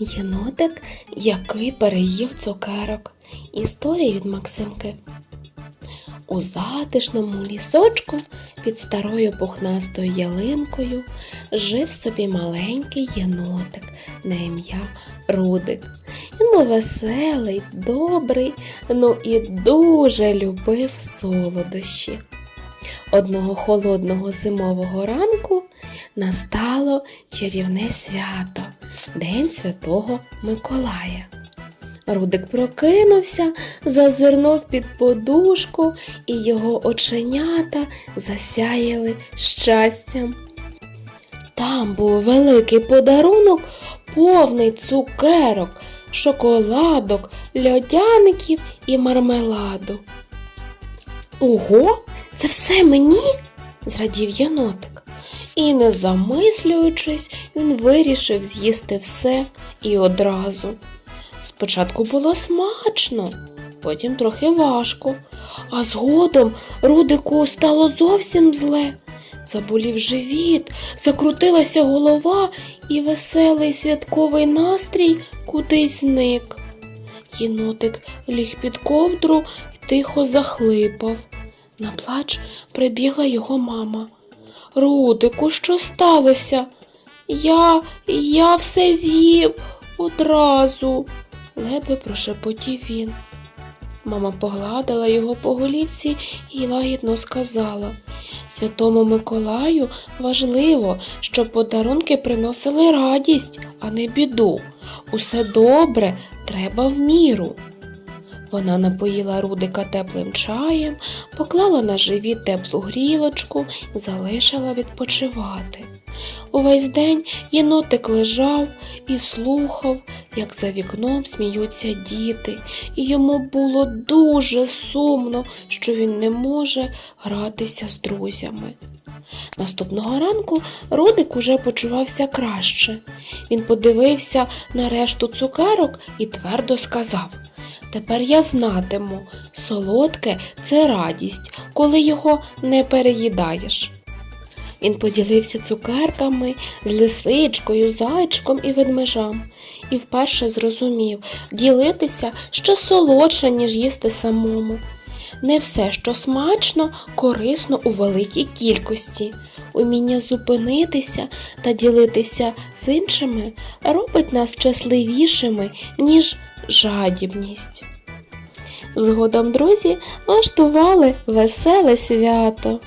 Єнотик, який переїв цукерок. Історія від Максимки. У затишному лісочку під старою пухнастою ялинкою жив собі маленький єнотик на ім'я Рудик. Він був веселий, добрий, ну і дуже любив солодощі. Одного холодного зимового ранку настало чарівне свято День Святого Миколая. Рудик прокинувся, зазирнув під подушку, і його оченята засяяли щастям. Там був великий подарунок, повний цукерок, шоколадок, льодяників і мармеладу. Ого, це все мені? зрадів єнотик. І, не замислюючись, він вирішив з'їсти все і одразу. Спочатку було смачно, потім трохи важко, а згодом Рудику стало зовсім зле. Заболів живіт, закрутилася голова, і веселий святковий настрій кудись зник. Єнотик ліг під ковдру і тихо захлипав. На плач прибігла його мама. Рудику, що сталося? Я, я все з'їв одразу, ледве прошепотів він. Мама погладила його по голівці і лагідно сказала Святому Миколаю важливо, щоб подарунки приносили радість, а не біду. Усе добре, треба в міру. Вона напоїла Рудика теплим чаєм, поклала на живіт теплу грілочку залишила відпочивати. Увесь день єнотик лежав і слухав, як за вікном сміються діти, і йому було дуже сумно, що він не може гратися з друзями. Наступного ранку Рудик уже почувався краще. Він подивився на решту цукерок і твердо сказав Тепер я знатиму, солодке це радість, коли його не переїдаєш. Він поділився цукерками з лисичкою, зайчиком і ведмежам, і вперше зрозумів ділитися ще солодше, ніж їсти самому. Не все, що смачно, корисно у великій кількості. Уміння зупинитися та ділитися з іншими робить нас щасливішими, ніж жадібність. Згодом друзі влаштували веселе свято.